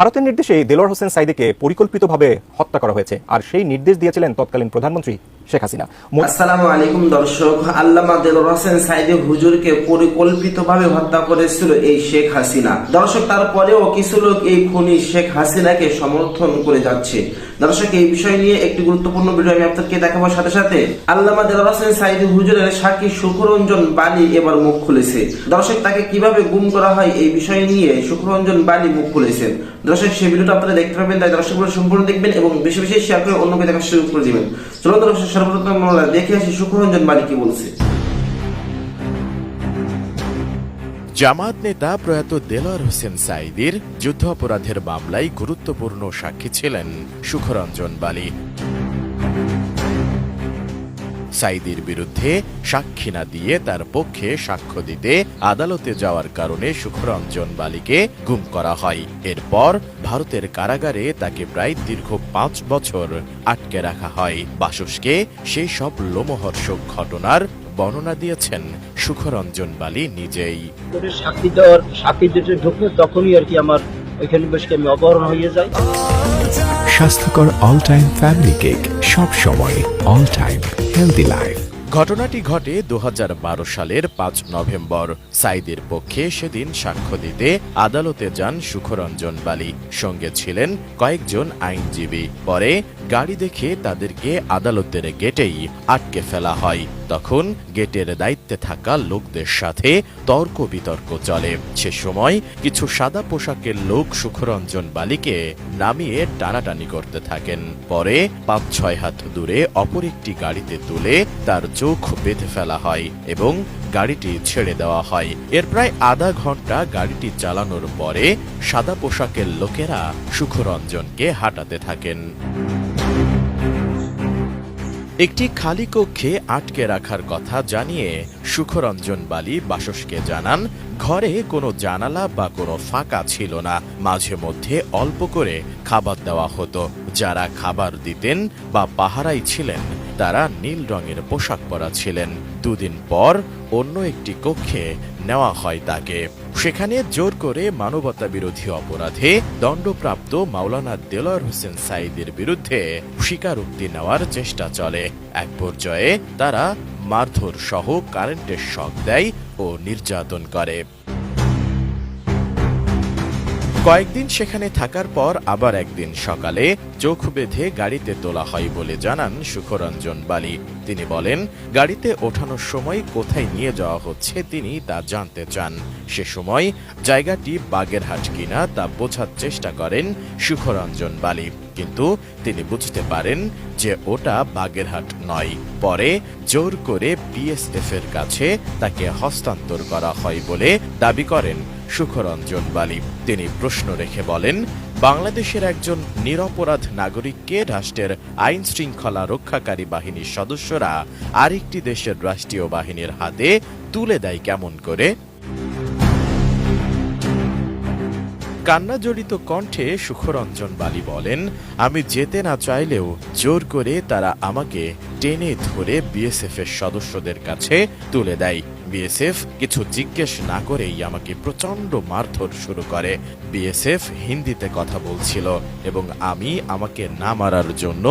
ভারতের নির্দেশে দেলোয়ার হোসেন সাইদিকে পরিকল্পিতভাবে হত্যা করা হয়েছে। আর সেই নির্দেশ দিয়েছিলেন তৎকালীন প্রধানমন্ত্রী শেখ হাসিনা। আসসালামু আলাইকুম দর্শক, আল্লামা দেলোয়ার হোসেন সাইদি হুজুরকে পরিকল্পিতভাবে হত্যা করেছিল এই শেখ হাসিনা। দর্শক, তারপরেও কিছু লোক এই খুনি শেখ হাসিনাকে সমর্থন করে যাচ্ছে। দর্শক, এই বিষয় নিয়ে একটি গুরুত্বপূর্ণ ভিডিও আমি আপনাদেরকে দেখাবার সাথে সাথে। আল্লামা দেলোয়ার হোসেন সাইদি হুজুরের সাক্ষী সুখরঞ্জন বালি এবার মুখ খুলেছে। দর্শক, তাকে কীভাবে গুম করা হয় এই বিষয় নিয়ে সুখরঞ্জন বালি মুখ খুলেছেন। দর্শক, সেই ভিডিওটা আপনারা দেখতে পাবেন, তাই দর্শক সম্পূর্ণ দেখবেন এবং বেশি বেশি শেয়ার করে অন্যকে দেখা শুরু করে দিবেন। চলুন দর্শক সর্বপ্রথম মামলা দেখে আসি কি বলছে। জামাত নেতা প্রয়াত দেলোয়ার হোসেন সাইদির যুদ্ধ অপরাধের মামলায় গুরুত্বপূর্ণ সাক্ষী ছিলেন সুখরঞ্জন বালি সাইদির বিরুদ্ধে সাক্ষী না দিয়ে তার পক্ষে সাক্ষ্য দিতে আদালতে যাওয়ার কারণে সুখরঞ্জন বালিকে গুম করা হয়। এরপর ভারতের কারাগারে তাকে প্রায় দীর্ঘ পাঁচ বছর আটকে রাখা হয়। বাসসকে সেই সব লোমহর্ষক ঘটনার বর্ণনা দিয়েছেন সুখরঞ্জন বালি নিজেই। সাক্ষী দেওয়ার, সাক্ষী দিতে ঢুকলে তখনই আর কি আমার ওইখানে বসে আমি অপহরণ হয়ে যাই। স্বাস্থ্যকর অল টাইম ফ্যামিলি কেক সব সময় অল টাইম হেলদি লাইফ ঘটনাটি ঘটে দু সালের পাঁচ নভেম্বর। সাইদের পক্ষে সেদিন সাক্ষ্য দিতে আদালতে যান সুখরঞ্জন বালি। সঙ্গে ছিলেন কয়েকজন আইনজীবী। পরে গাড়ি দেখে তাদেরকে আদালতের গেটেই আটকে ফেলা হয়। তখন গেটের দায়িত্বে থাকা লোকদের সাথে তর্ক বিতর্ক চলে। সে সময় কিছু সাদা পোশাকের লোক সুখরঞ্জন বালিকে নামিয়ে টানাটানি করতে থাকেন। পরে পাঁচ ছয় হাত দূরে অপর একটি গাড়িতে তুলে তার চোখ বেঁধে ফেলা হয় এবং গাড়িটি ছেড়ে দেওয়া হয়। এর প্রায় আধা ঘণ্টা গাড়িটি চালানোর পরে সাদা পোশাকের লোকেরা সুখরঞ্জনকে হাঁটাতে থাকেন। একটি খালি কক্ষে আটকে রাখার কথা জানিয়ে সুখরঞ্জন বালি বাসসকে জানান, ঘরে কোনো জানালা বা কোনো ফাঁকা ছিল না। মাঝে মধ্যে অল্প করে খাবার দেওয়া হতো। যারা খাবার দিতেন বা পাহারাই ছিলেন তারা নীল রঙের পোশাক পরা ছিলেন। দুদিন পর অন্য একটি কক্ষে নেওয়া হয় তাকে। সেখানে জোর করে মানবতা বিরোধী অপরাধে দণ্ডপ্রাপ্ত মাওলানা দেলোয়ার হোসেন সাইদের বিরুদ্ধে স্বীকারোক্তি নেওয়ার চেষ্টা চলে। এক পর্যায়ে তারা মারধর সহ কারেন্টের শক দেয় ও নির্যাতন করে। কয়েকদিন সেখানে থাকার পর আবার একদিন সকালে চোখ বেঁধে গাড়িতে তোলা হয় বলে জানান সুখরঞ্জন বালি। তিনি বলেন, গাড়িতে ওঠানোর সময় কোথায় নিয়ে যাওয়া হচ্ছে তিনি তা জানতে চান। সে সময় জায়গাটি বাগেরহাট কিনা তা বোঝার চেষ্টা করেন সুখরঞ্জন বালি। কিন্তু তিনি বুঝতে পারেন যে ওটা বাগেরহাট নয়। পরে জোর করে বিএসএফ এর কাছে তাকে হস্তান্তর করা হয় বলে দাবি করেন সুখরঞ্জন বালি। তিনি প্রশ্ন রেখে বলেন, বাংলাদেশের একজন নিরপরাধ নাগরিককে রাষ্ট্রের আইন শৃঙ্খলা রক্ষাকারী বাহিনীর সদস্যরা আরেকটি দেশের রাষ্ট্রীয় বাহিনীর হাতে তুলে দেয় কেমন করে? কান্না জড়িত কণ্ঠে সুখরঞ্জন বালি বলেন, আমি যেতে না চাইলেও জোর করে তারা আমাকে টেনে ধরে বিএসএফ এর সদস্যদের কাছে তুলে দেয়। বিএসএফ কিছু জিজ্ঞেস না করেই আমাকে প্রচণ্ড মারধর শুরু করে। বিএসএফ হিন্দিতে কথা বলছিল এবং আমি আমাকে না মারার জন্য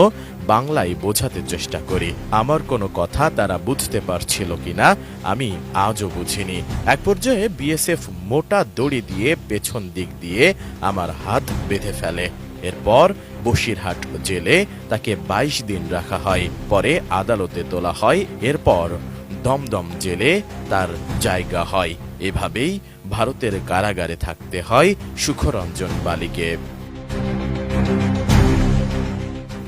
বাংলায় বোঝাতে চেষ্টা করি। আমার কোনো কথা তারা বুঝতে পারছিল কিনা আমি আজও বুঝিনি। এক পর্যায়ে বিএসএফ মোটা দড়ি দিয়ে পেছন দিক দিয়ে আমার হাত বেঁধে ফেলে। এরপর বসিরহাট জেলে তাকে ২২ দিন রাখা হয়, পরে আদালতে তোলা হয়। এরপর দমদম জেলে তার জায়গা হয়। এভাবেই ভারতের কারাগারে থাকতে হয় সুখরঞ্জন বালিকে।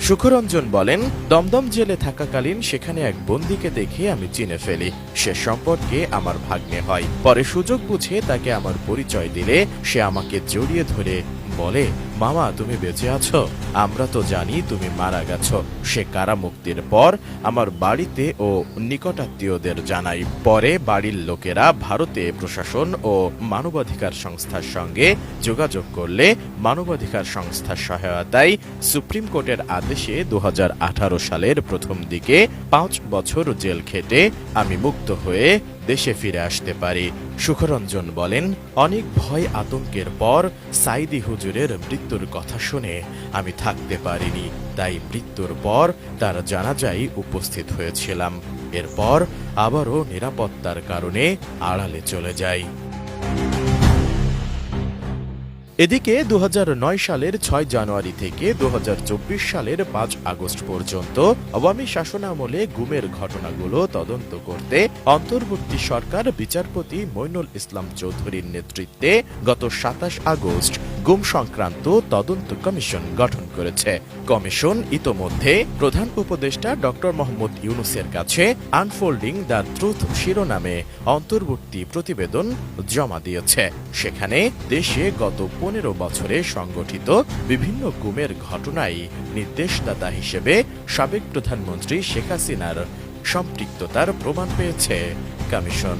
সুখরঞ্জন বলেন, দমদম জেলে থাকাকালীন সেখানে এক বন্দিকে দেখে আমি চিনে ফেলি। সে সম্পর্কে আমার ভাগ্নে হয়। পরে সুযোগ বুঝে তাকে আমার পরিচয় দিলে সে আমাকে জড়িয়ে ধরে বলে মামা তুমি বেঁচে আছো? আমরা তো জানি তুমি মারা গেছো। সে কারামুক্তির পর? আমার বাড়িতে ও নিকটাত্মীয়দের জানাই। পরে বাড়ির লোকেরা ভারতে প্রশাসন ও মানবাধিকার সংস্থার সঙ্গে যোগাযোগ করলে মানবাধিকার সংস্থার সহায়তায় সুপ্রিম কোর্টের আদেশে দু হাজার আঠারো সালের প্রথম দিকে পাঁচ বছর জেল খেটে আমি মুক্ত হয়ে দেশে ফিরে আসতে পারি। সুখরঞ্জন বলেন, অনেক ভয় আতঙ্কের পর সাইদি হুজুরের মৃত্যুর কথা শুনে, আমি থাকতে পারিনি, তাই মৃত্যুর পর তার জানাজাই উপস্থিত হয়েছিলাম। এরপর আবারও নিরাপত্তার কারণে আড়ালে চলে যাই। এদিকে দু হাজার নয় সালের ছয় জানুয়ারি থেকে দু হাজার চব্বিশ সালের পাঁচ আগস্ট পর্যন্ত আওয়ামী শাসনামলে গুমের ঘটনাগুলো তদন্ত করতে অন্তর্বর্তী সরকার বিচারপতি মইনুল ইসলাম চৌধুরীর নেতৃত্বে গত সাতাশ আগস্ট গুম সংক্রান্ত তদন্ত কমিশন গঠন করেছে। কমিশন ইতোমধ্যে প্রধান উপদেষ্টা ডক্টর মোহাম্মদ ইউনুসের কাছে আনফোল্ডিং দ্য ট্রুথ শিরোনামে অন্তর্বর্তী প্রতিবেদন জমা দিয়েছে। সেখানে দেশে গত পনেরো বছরে সংগঠিত বিভিন্ন গুমের ঘটনায় নির্দেশদাতা হিসেবে সাবেক প্রধানমন্ত্রী শেখ হাসিনার সম্পৃক্ততার প্রমাণ পেয়েছে commission.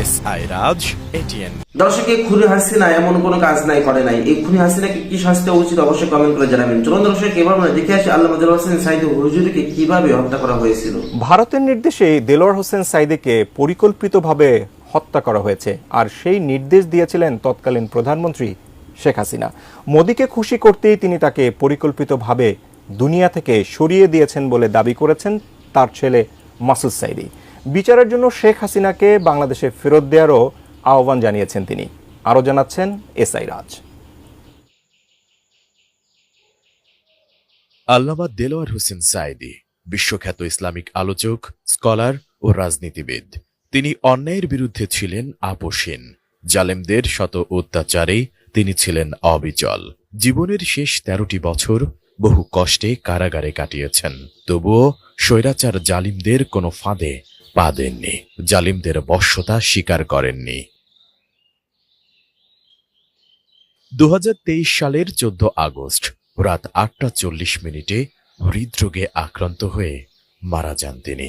S I Raj ATN. দর্শক এই খুনি হাসিনা এমন কোনো কাজ নাই করে নাই। এই খুনি হাসিনাকে কি শাস্তি উচিত অবশ্যই কমেন্ট করে জানাবেন। চলুন দর্শক এবার আমরা দেখে আসি আল্লাহ হোসেন সাইদ হুজুরকে কীভাবে হত্যা করা হয়েছিল। ভারতের নির্দেশে দেলোয়ার হোসেন সাইদিকে পরিকল্পিতভাবে হত্যা করা হয়েছে। আর সেই নির্দেশ দিয়েছিলেন তৎকালীন প্রধানমন্ত্রী শেখ হাসিনা। মোদীকে খুশি করতেই তিনি তাকে পরিকল্পিতভাবে দুনিয়া থেকে সরিয়ে দিয়েছেন বলে দাবি করেছেন তার ছেলে মাসুদ সাইদি। বিচারের জন্য শেখ হাসিনাকে বাংলাদেশে ফেরত দেওয়ারও আহ্বান জানিয়েছেন তিনি। আরও জানাচ্ছেন এসআই রাজ। আল্লামা দেলোয়ার হোসেন সাইদি বিশ্বখ্যাত ইসলামিক আলোচক, স্কলার ও রাজনীতিবিদ। তিনি অন্যায়ের বিরুদ্ধে ছিলেন আপোষহীন। জালেমদের শত অত্যাচারে তিনি ছিলেন অবিচল। জীবনের শেষ তেরোটি বছর বহু কষ্টে কারাগারে কাটিয়েছেন। তবুও স্বৈরাচার জালিমদের কোনো ফাঁদে পা দেননি জালিমদের বশ্যতা স্বীকার করেননি। দু সালের চোদ্দ আগস্ট রাত আটটা চল্লিশ মিনিটে হৃদরোগে আক্রান্ত হয়ে মারা যান তিনি।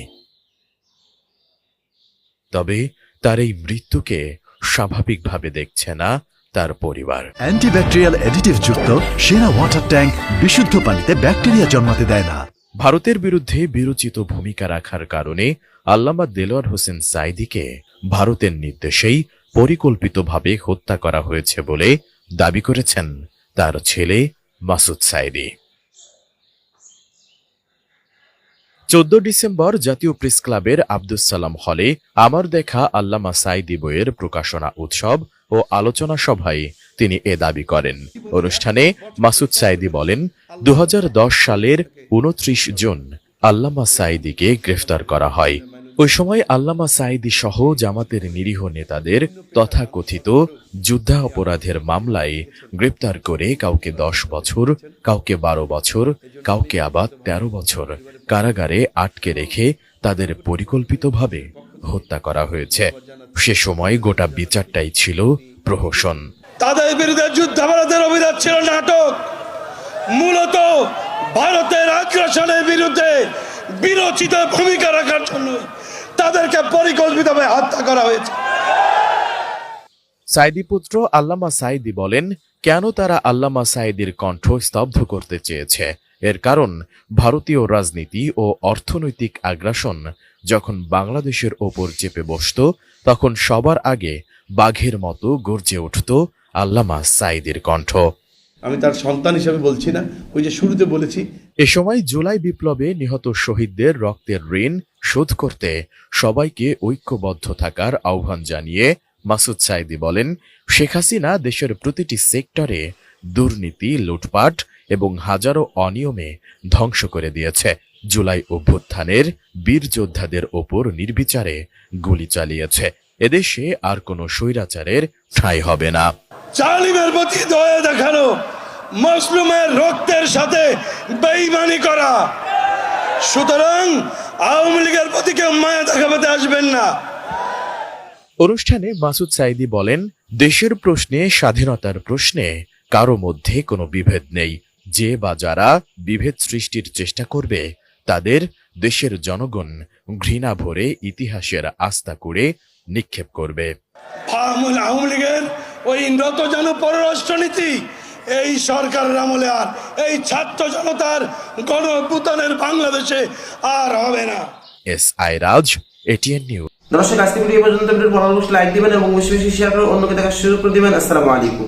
তবে তার এই মৃত্যুকে স্বাভাবিকভাবে দেখছে না তার পরিবার। অ্যান্টিব্যাকটেরিয়াল অ্যাডিটিভ যুক্ত সেরা ওয়াটার ট্যাঙ্ক বিশুদ্ধ পানিতে ব্যাকটেরিয়া জন্মাতে দেয় না। ভারতের বিরুদ্ধে বিরোচিত ভূমিকা রাখার কারণে আল্লামা দেলোয়ার হোসেন সাইদিকে ভারতের নির্দেশেই পরিকল্পিতভাবে হত্যা করা হয়েছে বলে দাবি করেছেন তার ছেলে মাসুদ সাইদি। চোদ্দ ডিসেম্বর জাতীয় প্রেস ক্লাবের আব্দুস সালাম হলে আমার দেখা আল্লামা সাইদি বইয়ের প্রকাশনা উৎসব ও আলোচনা সভায় তিনি এ দাবি করেন। অনুষ্ঠানে মাসুদ সাইদি বলেন দু হাজার দশ সালের উনত্রিশ জুন আল্লামা সাইদিকে গ্রেফতার করা হয়। ওই সময় আল্লামা সাইদি সহ জামাতের নিরীহ নেতাদের তথাকথিত যুদ্ধা অপরাধের মামলায় গ্রেপ্তার করে কাউকে দশ বছর, কাউকে বারো বছর, কাউকে আবার ১৩ বছর কারাগারে আটকে রেখে তাদের পরিকল্পিতভাবে হত্যা করা হয়েছে। সে সময় গোটা বিচারটাই ছিল প্রহসন। তাদের বিরুদ্ধে যুদ্ধাপরাধের অভিযোগ ছিল নাটক। মূলত ভারতের আগ্রাসনের বিরুদ্ধে বিরোচিত ভূমিকা রাখার জন্য তাদেরকে পরিকল্পিতভাবে হত্যা করা হয়েছে। সাইদি পুত্র আল্লামা সাইদি বলেন কেন তারা আল্লামা সাইদির কণ্ঠ স্তব্ধ করতে চেয়েছে? এর কারণ ভারতীয় রাজনীতি ও অর্থনৈতিক আগ্রাসন যখন বাংলাদেশের ওপর চেপে বসত তখন সবার আগে বাঘের মতো গর্জে উঠত আল্লামা সাইদির কণ্ঠ। আমি তার সন্তান হিসেবে বলছি না ওই যে শুরুতে বলেছি এ সময় জুলাই বিপ্লবে নিহত শহীদদের রক্তের ঋণ শোধ করতে সবাইকে ঐক্যবদ্ধ থাকার আহ্বান জানিয়ে মাসুদ সাইদি বলেন, শেখ হাসিনা দেশের প্রতিটি সেক্টরে দুর্নীতি, লুটপাট এবং হাজারো অনিয়মে ধ্বংস করে দিয়েছে। জুলাই অভ্যুত্থানের বীর যোদ্ধাদের ওপর নির্বিচারে গুলি চালিয়েছে। এদেশে আর কোনো স্বৈরাচারের ঠাঁই হবে না। দেখানো মসলুমের রক্তের সাথে বেইমানি করা। সুতরাং আওয়ামী লীগের প্রতি কেউ মায়া দেখাতে আসবেন না। অনুষ্ঠানে মাসুদ সাইদি বলেন দেশের প্রশ্নে স্বাধীনতার প্রশ্নে কারও মধ্যে কোনো বিভেদ নেই। যে বা যারা বিভেদ সৃষ্টির চেষ্টা করবে তাদের দেশের জনগণ ঘৃণা ভরে ইতিহাসের আস্থা করে নিক্ষেপ করবে। আওয়ামী লীগের ওই নতজানু পররাষ্ট্রনীতি এই সরকারের আমলে আর এই ছাত্র জনতার গণপুতানের বাংলাদেশে আর হবে না। S I Raj ATN news. দর্শক আজকে ভিডিও পর্যন্ত। ভালো লাইক দিবেন এবং বেশি বেশি শেয়ার করে অন্যকে দেখার সুযোগ করে দিবেন। আসসালামু আলাইকুম।